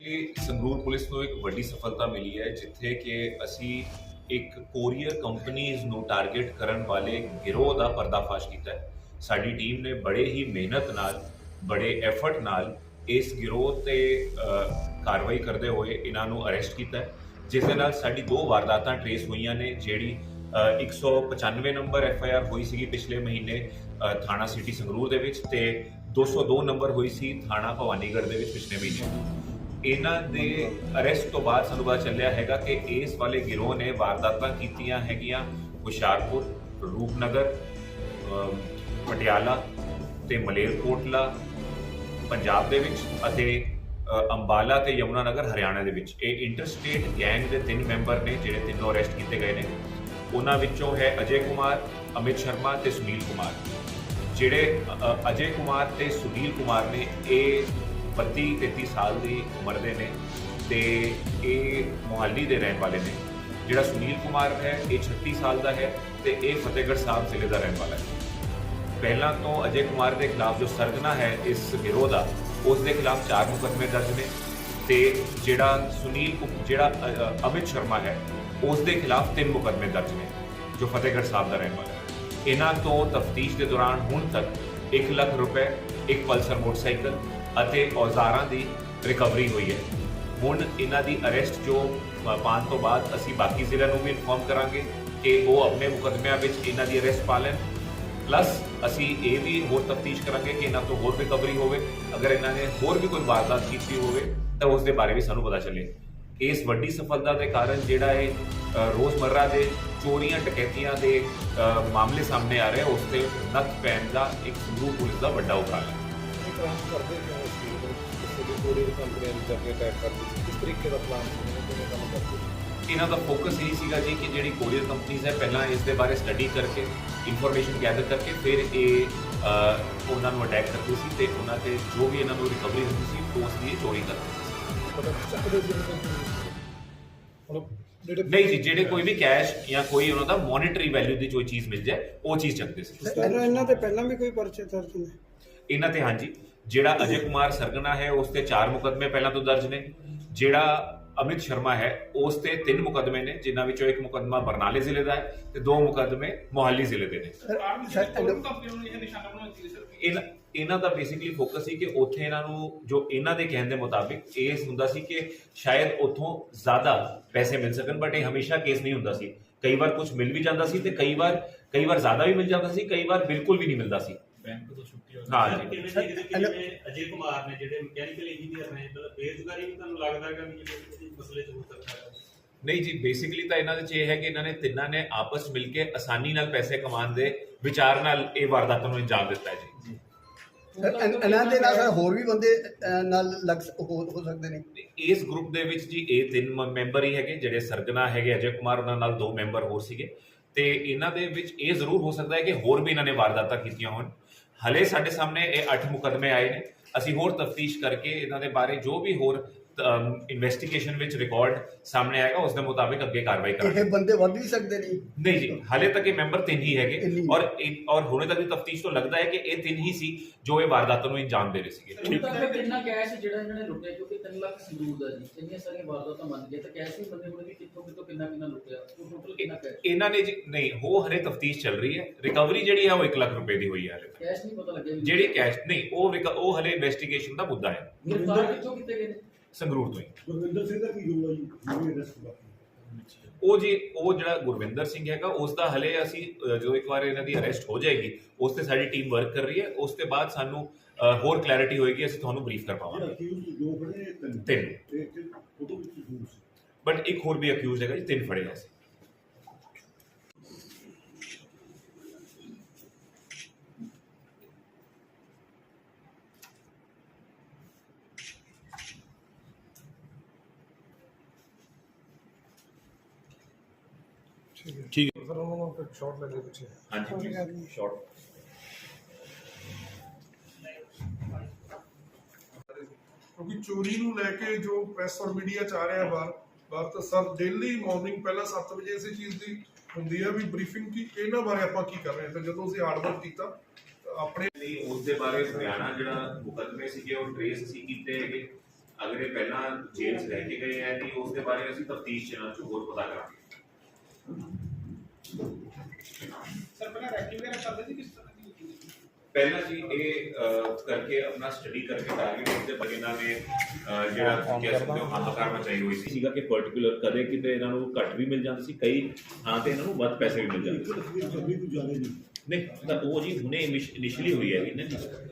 ਇਹ ਸੰਗਰੂਰ ਪੁਲਿਸ ਨੂੰ ਇੱਕ ਵੱਡੀ ਸਫਲਤਾ ਮਿਲੀ ਹੈ ਜਿੱਥੇ ਕਿ ਅਸੀਂ ਇੱਕ ਕੋਰੀਅਰ ਕੰਪਨੀਆਂ ਨੂੰ ਟਾਰਗੇਟ ਕਰਨ ਵਾਲੇ ਗਿਰੋਹ ਦਾ ਪਰਦਾਫਾਸ਼ ਕੀਤਾ ਹੈ। ਸਾਡੀ ਟੀਮ ਨੇ ਬੜੇ ਹੀ ਮਿਹਨਤ ਨਾਲ ਬੜੇ ਐਫਰਟ ਨਾਲ ਇਸ ਗਿਰੋਹ ਤੇ ਕਾਰਵਾਈ ਕਰਦੇ ਹੋਏ ਇਹਨਾਂ ਨੂੰ ਅਰੈਸਟ ਕੀਤਾ ਹੈ ਜਿਸ ਦੇ ਨਾਲ ਸਾਡੀ ਦੋ ਵਾਰਦਾਤਾਂ ਟ੍ਰੇਸ ਹੋਈਆਂ ਨੇ ਜਿਹੜੀ ਅ, 195 ਨੰਬਰ ਐਫ ਆਈ ਆਰ ਹੋਈ ਸੀਗੀ ਪਿਛਲੇ ਮਹੀਨੇ ਥਾਣਾ ਸਿਟੀ ਸੰਗਰੂਰ ਦੇ ਵਿੱਚ ਤੇ 202 ਨੰਬਰ ਹੋਈ ਸੀ ਥਾਣਾ ਭਵਾਨੀਗੜ੍ਹ ਦੇ ਵਿੱਚ ਪਿਛਲੇ ਮਹੀਨੇ। ਇਹਨਾਂ ਦੇ ਅਰੈਸਟ ਤੋਂ ਬਾਅਦ ਸਾਨੂੰ ਪਤਾ ਚੱਲਿਆ ਹੈਗਾ ਕਿ ਇਸ ਵਾਲੇ ਗਿਰੋਹ ਨੇ ਵਾਰਦਾਤਾਂ ਕੀਤੀਆਂ ਹੈਗੀਆਂ ਹੁਸ਼ਿਆਰਪੁਰ ਰੂਪਨਗਰ ਪਟਿਆਲਾ ਤੇ ਮਲੇਰਕੋਟਲਾ ਪੰਜਾਬ ਦੇ ਵਿੱਚ ਅਤੇ ਅ, ਅੰਬਾਲਾ ਤੇ ਯਮੁਨਾਨਗਰ ਹਰਿਆਣਾ ਦੇ ਵਿੱਚ। ਇਹ ਇੰਟਰਸਟੇਟ ਗੈਂਗ ਦੇ ਤਿੰਨ ਮੈਂਬਰ ਨੇ ਜਿਹੜੇ ਤਿੰਨੋਂ ਅਰੈਸਟ ਕੀਤੇ ਗਏ ਨੇ। ਉਹਨਾਂ ਵਿੱਚੋਂ ਹੈ ਅਜੇ ਕੁਮਾਰ ਅਮਿਤ ਸ਼ਰਮਾ ਤੇ ਸੁਨੀਲ ਕੁਮਾਰ। ਜਿਹੜੇ ਅਜੇ ਕੁਮਾਰ ਤੇ ਸੁਨੀਲ ਕੁਮਾਰ ਨੇ ਇਹ 32 33 ਸਾਲ ਦੀ ਉਮਰ ਦੇ ਨੇ ਤੇ ਇਹ ਮੁਹੱਲੀ ਦੇ ਰਹਿਣ ਵਾਲੇ ਨੇ। ਜਿਹੜਾ ਸੁਨੀਲ ਕੁਮਾਰ ਹੈ, ਇਹ 36 ਸਾਲ ਦਾ ਹੈ ਤੇ ਇਹ ਫਤਿਹਗੜ੍ਹ ਸਾਹਿਬ ਜ਼ਿਲ੍ਹੇ ਦਾ ਰਹਿਣ ਵਾਲਾ ਹੈ। ਪਹਿਲਾਂ ਤੋਂ ਅਜੇ ਕੁਮਾਰ ਦੇ ਖਿਲਾਫ ਜੋ ਸਰਗਨਾ ਹੈ ਇਸ ਗਿਰੋਹ ਦਾ, ਉਸ ਦੇ ਖਿਲਾਫ ਚਾਰ ਮੁਕੱਦਮੇ ਦਰਜ ਨੇ ਤੇ ਜਿਹੜਾ ਸੁਨੀਲ ਕੁ- ਜਿਹੜਾ ਅਮਿਤ ਸ਼ਰਮਾ ਹੈ, ਉਸ ਦੇ ਖਿਲਾਫ ਤਿੰਨ ਮੁਕੱਦਮੇ ਦਰਜ ਨੇ, ਜੋ ਫਤਿਹਗੜ੍ਹ ਸਾਹਿਬ ਦਾ ਰਹਿਣ ਵਾਲਾ ਹੈ। ਇਹਨਾਂ ਤੋਂ ਤਫਤੀਸ਼ ਦੇ ਦੌਰਾਨ ਹੁਣ ਤੱਕ 1 ਲੱਖ ਰੁਪਏ, ਇੱਕ ਪਲਸਰ ਮੋਟਰਸਾਈਕਲ ਅਤੇ ਔਜ਼ਾਰਾਂ ਦੀ ਰਿਕਵਰੀ ਹੋਈ ਹੈ। ਹੁਣ ਇਹਨਾਂ ਦੀ ਅਰੈਸਟ ਜੋ ਪਾਉਣ ਤੋਂ ਬਾਅਦ ਅਸੀਂ ਬਾਕੀ ਜ਼ਿਲ੍ਹਿਆਂ ਨੂੰ ਵੀ ਇਨਫੋਰਮ ਕਰਾਂਗੇ ਕਿ ਉਹ ਆਪਣੇ ਮੁਕੱਦਮਿਆਂ ਵਿੱਚ ਇਹਨਾਂ ਦੀ ਅਰੈਸਟ ਪਾ ਲੈਣ। ਪਲੱਸ ਅਸੀਂ ਇਹ ਵੀ ਹੋਰ ਤਫਤੀਸ਼ ਕਰਾਂਗੇ ਕਿ ਇਹਨਾਂ ਤੋਂ ਹੋਰ ਰਿਕਵਰੀ ਹੋਵੇ। ਅਗਰ ਇਹਨਾਂ ਨੇ ਹੋਰ ਵੀ ਕੋਈ ਵਾਰਦਾਤ ਕੀਤੀ ਹੋਵੇ ਤਾਂ ਉਸ ਦੇ ਬਾਰੇ ਵੀ ਸਾਨੂੰ ਪਤਾ ਚੱਲੇ। ਇਸ ਵੱਡੀ ਸਫਲਤਾ ਦੇ ਕਾਰਨ ਜਿਹੜਾ ਇਹ ਅ, ਰੋਜ਼ਮਰਰਾ ਦੇ ਚੋਰੀਆਂ ਡਕੈਤੀਆਂ ਦੇ ਮਾਮਲੇ ਸਾਹਮਣੇ ਆ ਰਹੇ ਉਸ ਤੇ ਨੱਥ ਪੈਣ ਦਾ ਇੱਕ ਸੰਗਰੂਰ ਪੁਲਿਸ ਦਾ ਵੱਡਾ ਉਪਰਾਲਾ ਹੈ। ਟ੍ਰਾਂਸ ਕਰਦੇ ਕਿਉਂ ਇਸ ਚੀਜ਼ ਨੂੰ ਕਿਸੇ ਦੀ ਕੋਰੀਅਰ ਕੰਪਨੀਆਂ ਨੂੰ ਜਾ ਕੇ ਅਟੈਕ ਕਰਦੇ ਸੀ ਕਿਸ ਤਰੀਕੇ ਦਾ ਪਲਾਨ ਸੀ ਕਿਵੇਂ ਕੰਮ ਕਰਦੇ ਸੀ? ਇਹਨਾਂ ਦਾ ਫੋਕਸ ਇਹ ਸੀਗਾ ਜੀ ਕਿ ਜਿਹੜੀ ਕੋਰੀਅਰ ਕੰਪਨੀਆਂ ਹੈ ਪਹਿਲਾਂ ਇਸ ਦੇ ਬਾਰੇ ਸਟੱਡੀ ਕਰਕੇ ਇਨਫੋਰਮੇਸ਼ਨ ਗੈਦਰ ਕਰਕੇ ਫਿਰ ਇਹ ਉਹਨਾਂ ਨੂੰ ਅਟੈਕ ਕਰਦੇ ਸੀ ਤੇ ਉਹਨਾਂ ਤੇ ਜੋ ਵੀ ਇਹਨਾਂ ਨੂੰ ਰਿਕਵਰੀ ਹੁੰਦੀ ਸੀ ਉਸ ਦੀ ਚੋਰੀ ਕਰਦੇ ਸੀ। ਮਤਲਬ ਜਿਹੜੇ ਨਹੀਂ ਜੀ ਜਿਹੜੇ ਕੋਈ ਵੀ ਕੈਸ਼ ਜਾਂ ਕੋਈ ਉਹਨਾਂ ਦਾ ਮੋਨਿਟਰੀ ਵੈਲਿਊ ਦੀ ਜੋ ਚੀਜ਼ ਮਿਲ ਜਾਏ ਉਹ ਚੀਜ਼ ਚੱਕਦੇ ਸੀ। ਇਹਨਾਂ ਇਹਨਾਂ ਤੇ ਪਹਿਲਾਂ ਵੀ ਕੋਈ ਪਰਚੇ ਦਰਜ ਨੇ? ਇਹਨਾਂ ਤੇ ਹਾਂਜੀ। ਜਿਹੜਾ ਅਜੇ ਕੁਮਾਰ ਸਰਗਨਾ ਹੈ ਉਸ ਤੇ ਚਾਰ ਮੁਕਦਮੇ ਪਹਿਲਾਂ ਤੋਂ ਦਰਜ ਨੇ। ਜਿਹੜਾ ਅਮਿਤ ਸ਼ਰਮਾ ਹੈ ਉਸ ਤੇ ਤਿੰਨ ਮੁਕਦਮੇ ਨੇ ਜਿਨ੍ਹਾਂ ਵਿੱਚੋਂ ਇੱਕ ਮੁਕਦਮਾ ਬਰਨਾਲੇ ਜ਼ਿਲ੍ਹੇ ਦਾ ਹੈ ਤੇ ਦੋ ਮੁਕਦਮੇ ਮੋਹਾਲੀ ਜ਼ਿਲ੍ਹੇ ਦੇ ਨੇ। ਇਹਨਾਂ ਇਹਨਾਂ ਦਾ ਬੇਸਿਕਲੀ ਫੋਕਸ ਸੀ ਕਿ ਉੱਥੇ ਇਹਨਾਂ ਨੂੰ ਜੋ ਇਹਨਾਂ ਦੇ ਕਹਿਣ ਦੇ ਮੁਤਾਬਿਕ ਇਹ ਹੁੰਦਾ ਸੀ ਕਿ ਸ਼ਾਇਦ ਉੱਥੋਂ ਜ਼ਿਆਦਾ ਪੈਸੇ ਮਿਲ ਸਕਣ ਬਟ ਇਹ ਹਮੇਸ਼ਾ ਕੇਸ ਨਹੀਂ ਹੁੰਦਾ ਸੀ। ਕਈ ਵਾਰ ਕੁਝ ਮਿਲ ਵੀ ਜਾਂਦਾ ਸੀ ਤੇ ਕਈ ਵਾਰ ਕਈ ਵਾਰ ਜ਼ਿਆਦਾ ਵੀ ਮਿਲ ਜਾਂਦਾ ਸੀ ਕਈ ਵਾਰ ਬਿਲਕੁਲ ਵੀ ਨਹੀਂ ਮਿਲਦਾ ਸੀ। ਬੈਂਕ ਤੋਂ ਛੁੱਟੀ ਹੋ ਹਾਂ ਗਈ ਜੀ। ਕਿਵੇਂ ਦੇਖਦੇ ਕਿ ਜਿਵੇਂ ਅਜੇ ਕੁਮਾਰ ਨੇ ਜਿਹੜੇ ਮਕੈਨੀਕਲ ਇੰਜੀਨੀਅਰ ਨੇ ਮਤਲਬ ਬੇਰੁਜ਼ਗਾਰੀ ਵੀ ਤੁਹਾਨੂੰ ਲੱਗਦਾ ਹੈਗਾ ਵੀ ਜਿਹੜੇ ਇਸ ਮਸਲੇ 'ਚ ਹੋ ਸਕਦਾ ਹੈ? ਨਹੀਂ ਜੀ ਬੇਸਿਕਲੀ ਤਾਂ ਇਹਨਾਂ ਦੇ ਚ ਇਹ ਹੈ ਕਿ ਇਹਨਾਂ ਨੇ ਤਿੰਨਾਂ ਨੇ ਆਪਸ ਮਿਲ ਕੇ ਆਸਾਨੀ ਨਾਲ ਪੈਸੇ ਕਮਾਉਣ ਦੇ ਵਿਚਾਰ ਨਾਲ ਇਹ ਵਾਰਦਾਤਾਂ ਨੂੰ ਅੰਜਾਮ ਦਿੱਤਾ ਹੈ ਜੀ। ਇਨ- ਇਹਨਾਂ ਦੇ ਨਾਲ ਸਰ ਹੋਰ ਵੀ ਬੰਦੇ ਅਹ, ਨਾਲ ਲੱਗ ਸ- ਹੋ ਹੋ ਸਕਦੇ ਨੇ? ਇਸ ਗਰੁੱਪ ਦੇ ਵਿੱਚ ਜੀ ਇਹ ਤਿੰਨ ਮ- ਮੈਂਬਰ ਹੀ ਹੈਗੇ ਜਿਹੜੇ ਸਰਗਨਾ ਹੈਗੇ ਅਜੇ ਕੁਮਾਰ ਉਹਨਾਂ ਨਾਲ ਦੋ ਮੈਂਬਰ ਹੋਰ ਸੀਗੇ। ਤੇ ਇਹਨਾਂ ਦੇ ਵਿੱਚ ਇਹ ਜ਼ਰੂਰ ਹੋ ਸਕਦਾ ਹੈ ਕਿ ਹੋਰ ਵੀ ਇਹਨਾਂ ਨੇ ਵਾਰਦਾਤਾਂ ਕੀਤੀਆਂ ਹੋਣ। ਹਲੇ ਸਾਡੇ ਸਾਹਮਣੇ ਇਹ 8 ਮੁਕਦਮੇ ਆਏ ਨੇ। ਅਸੀਂ ਹੋਰ ਤਫਤੀਸ਼ ਕਰਕੇ ਇਹਨਾਂ ਦੇ ਬਾਰੇ ਜੋ ਵੀ ਹੋਰ ਇਨਵੈਸਟੀਗੇਸ਼ਨ ਵਿੱਚ ਰਿਕਾਰਡ ਸਾਹਮਣੇ ਆਏਗਾ ਉਸ ਦੇ ਮੁਤਾਬਿਕ ਅੱਗੇ ਕਾਰਵਾਈ ਕਰਾਂਗੇ। ਇਹ ਬੰਦੇ ਵੱਧ ਵੀ ਸਕਦੇ ਨੇ ਨਹੀਂ ਜੀ ਹਾਲੇ ਤੱਕ ਇਹ ਮੈਂਬਰ ਤਿੰਨ ਹੀ ਹੈਗੇ। ਹੀ। ਔਰ ਔਰ ਹੁਣੇ ਤੱਕ ਦੀ ਤਫਤੀਸ਼ ਤੋਂ ਲੱਗਦਾ ਹੈ ਕਿ ਇਹ ਤਿੰਨ ਹੀ ਸੀ ਜੋ ਇਹ ਵਾਰਦਾਤਾਂ ਨੂੰ ਅੰਜਾਮ ਦੇ ਰਹੇ ਸੀਗੇ। ਹੁਣ ਤੱਕ ਕਿੰਨਾ ਕੈਸ਼ ਜਿਹੜਾ ਇਹਨਾਂ ਨੇ ਲੁੱਟਿਆ ਕਿਉਂਕਿ 3 ਲੱਖ ਸੰਦੂਰ ਦਾ ਜੀ। ਇੰਨੀਆਂ ਸਾਰੀਆਂ ਵਾਰਦਾਤਾਂ ਮੰਨ ਗਏ ਤਾਂ ਕੈਸ਼ ਵੀ ਬੰਦੇ ਹੋਣਗੇ ਕਿੱਥੋਂ ਕਿੱਥੋਂ ਕਿੰਨਾ ਕਿੰਨਾ ਲੁੱਟਿਆ? ਉਹ ਟੋਟਲ ਕਿੰਨਾ ਕੈਸ਼ ਇਹਨਾਂ ਨੇ ਜੀ ਨਹੀਂ ਉਹ ਹਲੇ ਤਫਤੀਸ਼ ਚੱਲ ਰਹੀ ਹੈ। ਰਿਕਵਰੀ ਜਿਹੜੀ ਹੈ ਉਹ 1 ਲੱਖ ਰੁਪਏ ਦੀ ਹੋਈ ਹੈ ਹਲੇ ਤੱਕ। ਕੈਸ਼ ਨਹੀਂ ਪਤਾ ਲੱਗਿਆ ਜਿਹੜੀ ਕੈਸ਼ ਨਹੀਂ ਉਹ ਉਹ ਹਲੇ ਇਨਵੈਸਟੀਗੇਸ਼ਨ ਦਾ ਮੁੱਦਾ ਹੈ। ਗ੍ਰਿਫਤਾਰ ਕਿੱਥੋਂ ਕੀਤੇ ਗਏ ਨੇ? ਸੰਗਰੂਰ ਤੋਂ ਹੀ। ਗੁਰਵਿੰਦਰ ਸਿੰਘ ਦਾ ਕੀ ਹੋਊਗਾ ਜੀ? ਜਿਹੜੇ ਅਰੈਸਟ ਹੋਇਆ ਉਹ ਜੀ ਉਹ ਜਿਹੜਾ ਗੁਰਵਿੰਦਰ ਸਿੰਘ ਹੈਗਾ ਉਸ ਦਾ ਹਲੇ ਅਸੀਂ ਜਦੋਂ ਇੱਕ ਵਾਰ ਇਹਨਾਂ ਦੀ ਅਰੈਸਟ ਹੋ ਜਾਏਗੀ ਉਸ ਤੇ ਸਾਡੀ ਟੀਮ ਵਰਕ ਕਰ ਰਹੀ ਹੈ। ਉਸ ਤੋਂ ਬਾਅਦ ਸਾਨੂੰ ਹੋਰ ਕਲੈਰਿਟੀ ਹੋਏਗੀ ਅਸੀਂ ਤੁਹਾਨੂੰ ਬਰੀਫ ਕਰ ਪਾਵਾਂਗੇ। ਜੋ ਤਿੰਨ? ਬਟ ਇੱਕ ਹੋਰ ਵੀ ਅਕਿਊਜ਼ ਹੈਗਾ ਜੀ ਤਿੰਨ ਫੜੇ ਗਏ ਠੀਕ ਹੈ। ਸਰ ਉਹਨਾਂ ਨੂੰ ਇੱਕ ਸ਼ਾਟ ਲੈ ਕੇ ਪਿੱਛੇ ਹਾਂਜੀ ਸ਼ਾਰਟ ਕਿਉਂਕਿ ਚੋਰੀ ਨੂੰ ਲੈ ਕੇ ਜੋ ਪ੍ਰੈਸ ਔਰ ਮੀਡੀਆ ਚ ਆ ਰਿਹਾ ਬਾਹਰ ਬਾਹਰ ਤਾਂ ਸਰ ਡੇਲੀ ਮਾਰਨਿੰਗ ਪਹਿਲਾਂ 7 ਵਜੇ ਇਸੇ ਚੀਜ਼ ਦੀ ਹੁੰਦੀ ਹੈ ਵੀ ਬਰੀਫਿੰਗ ਕੀ ਇਹਨਾਂ ਬਾਰੇ ਆਪਾਂ ਕੀ ਕਰ ਰਹੇ ਹਾਂ? ਤਾਂ ਜਦੋਂ ਅਸੀਂ ਹਾਰਡ ਵਰਕ ਕੀਤਾ ਆਪਣੇ ਲਈ ਉਸ ਦੇ ਬਾਰੇ ਹਰਿਆਣਾ ਜਿਹੜਾ ਮੁਕੱਦਮੇ ਸੀਗੇ ਉਹ ਟ੍ਰੇਸ ਸੀ ਕੀਤੇ ਹੈਗੇ ਅਗਰ ਇਹ ਪਹਿਲਾਂ ਜੇਲ੍ਹ 'ਚ ਰਹਿ ਕੇ ਗਏ ਹੈ ਨਹੀਂ ਉਸ ਦੇ ਬਾਰੇ ਅਸੀਂ ਤਫਤੀਸ਼ ਇਹਨਾਂ 'ਚ ਹੋਰ ਪਤਾ ਕਰਾਂਗੇ। ਸਰ ਪਹਿਲਾਂ ਰੈਕਿੰਗ ਵਗੈਰਾ ਕਰਦੇ ਸੀ? ਕਿਸ ਤਰ੍ਹਾਂ ਦੀ ਪਹਿਲਾਂ ਜੀ ਇਹ ਅਹ, ਕਰਕੇ ਆਪਣਾ ਸਟੱਡੀ ਕਰਕੇ ਟਾਰਗੇਟ ਦੇ ਬਾਰੇ ਇਹਨਾਂ ਨੇ ਅਹ, ਜਿਹੜਾ ਕਹਿ ਸਕਦੇ ਹੋ ਹਾਹਾਕਾਰ ਮਚਾਈ ਹੋਈ ਸੀ। ਸੀਗਾ ਕਿ ਪਾਰਟਿਕੂਲਰ ਕਦੇ ਕਿਤੇ ਇਹਨਾਂ ਨੂੰ ਘੱਟ ਵੀ ਮਿਲ ਜਾਂਦੇ ਸੀ ਕਈ ਥਾਂ ਤੇ ਇਹਨਾਂ ਨੂੰ ਵੱਧ ਪੈਸੇ ਵੀ ਮਿਲ ਜਾਂਦੇ ਸੀ। ਨਹੀਂ ਤਾਂ ਉਹ ਜੀ ਹੁਣੇ ਇਨੀਸ਼ੀਅਲੀ ਹੋਈ ਹੈ ਨਾ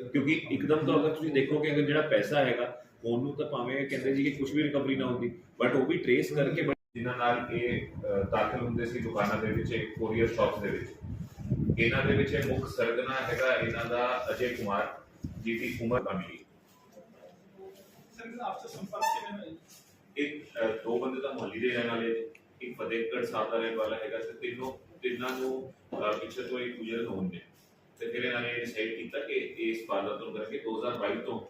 ਕਿਉਂਕਿ ਇੱਕਦਮ ਤਾਂ ਅਗਰ ਤੁਸੀਂ ਦੇਖੋਗੇ ਅਗਰ ਜਿਹੜਾ ਪੈਸਾ ਹੈਗਾ ਉਹਨੂੰ ਤਾਂ ਭਾਵੇਂ ਕਹਿੰਦੇ ਜੀ ਕਿ ਕੁਝ ਵੀ ਰਿਕਵਰੀ ਨਾ ਹੁੰਦੀ ਬਟ ਉਹ ਵੀ ਟਰੇਸ ਕਰਕੇ ਜਿਨ੍ਹਾਂ ਨਾਲ ਇਹ ਦਾਖਲ ਹੁੰਦੇ ਸੀ ਦੁਕਾਨਾਂ ਦੇ ਵਿੱਚ ਕੋਰੀਅਰ ਸ਼ਾਪਸ ਦੇ ਵਿੱਚ। ਇਹਨਾਂ ਦੇ ਵਿੱਚ ਇਹ ਮੁੱਖ ਸਰਗਨਾ ਹੈਗਾ ਇਹਨਾਂ ਦਾ ਅਜੇ ਕੁਮਾਰ ਜਿਹਦੀ ਉਮਰ ਦਾ ਮਿਲੀ ਸਰ ਆਪਸੇ ਸੰਪਰਕ ਕਿਵੇਂ ਇੱਕ ਦੋ ਬੰਦੇ ਤਾਂ ਮੁਹੱਲੀ ਦੇ ਰਹਿਣ ਵਾਲੇ ਇੱਕ ਫਤਿਹਗੜ੍ਹ ਸਾਹਿਬ ਦਾ ਰਹਿਣ ਵਾਲਾ ਹੈਗਾ ਤੇ ਤਿੰਨੋਂ ਤਿੰਨਾਂ ਨੂੰ ਪਿੱਛੇ ਤੋਂ ਇੱਕ ਗੁਜਰਨ ਹੋਣ ਨੇ ਤੇ ਫਿਰ ਇਹਨਾਂ ਨੇ ਡਿਸਾਈਡ ਕੀਤਾ ਕਿ ਇਸ ਵਾਰਦਾਤ ਨੂੰ ਕਰਕੇ 2022 ਤੋਂ